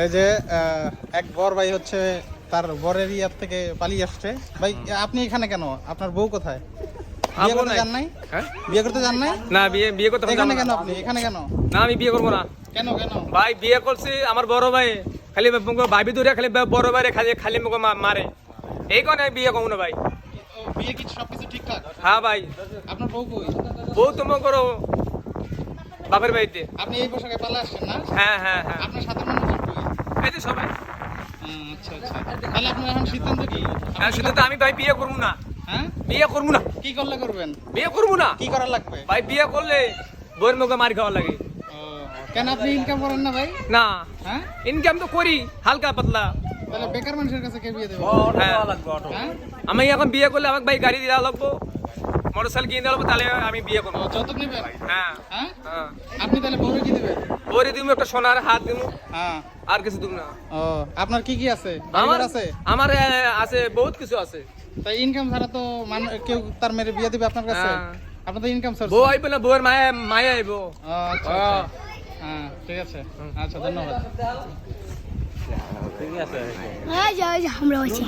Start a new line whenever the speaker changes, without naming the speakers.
এই যে এক বর ভাই হচ্ছে তার বরের ইয়ার থেকে পালিয়ে আসছে। ভাই আপনি এখানে কেন? আপনার বউ কোথায়? বিয়ে
আবু
করতে যান নাই?
হ্যাঁ?
বিয়ে করতে যান নাই?
না বিয়ে বিয়ে করতে
এখানে
না।
কেন আপনি? এখানে কেন?
না আমি বিয়ে করব না।
কেন কেন?
ভাই বিয়ে করছি আমার বড় ভাই। খালি ভাবি দূরে খালি বড় ভাই খালি খালি মুখে মারে। এই কারণে আমি বিয়ে করব না ভাই।
বিয়ে কি সবকিছু ঠিকঠাক?
হ্যাঁ ভাই।
আপনার বউ কই?
বউ করো বাপের বাড়িতে।
আপনি এই পোশাকে পালা আসছেন না?
হ্যাঁ হ্যাঁ হ্যাঁ।
আপনার সাথে কই
সবাই?
আচ্ছা আচ্ছা। তাহলে আপনার এখন সিদ্ধান্ত কি?
হ্যাঁ আমি ভাই বিয়ে করব না।
হ্যাঁ?
বিয়ে করব না।
কি করলে করবেন?
বিয়ে করব না।
কি করা লাগবে?
ভাই বিয়ে করলে বইয়ের মুখে মারি খাওয়া লাগে।
ও, কেন আপনি ইনকাম করেন না ভাই?
না।
হ্যাঁ?
ইনকাম তো করি হালকা পাতলা।
তাহলে বেকার মানুষের কাছে কে বিয়ে দেবে?
আমি এখন বিয়ে করলে আমাকে ভাই গাড়ি দেওয়া লাগবো। মোটর সাইকেল কিনে দেওয়া লাগবো তাহলে আমি বিয়ে করব।
যৌতুক নেবেন
হ্যাঁ।
হ্যাঁ?
হ্যাঁ।
আপনি তাহলে বউরে কি দেবেন?
তুমি একটা সোনার হাত দিব।
হ্যাঁ।
আর কিছু দিব না।
ও আপনার কি কি আছে?
আমার
আছে?
আমার আছে বহুত কিছু আছে।
তাই ইনকাম ছাড়া তো মানুষ কেউ তার মেরে বিয়ে দিবে আপনার কাছে। আপনার তো ইনকাম সোর্স
বউ আইবে না বউয়ের মায়া মায়া আইব।
আচ্ছা আচ্ছা। হ্যাঁ ঠিক আছে। আচ্ছা ধন্যবাদ।
হ্যাঁ যাই আমরা হয়েছি।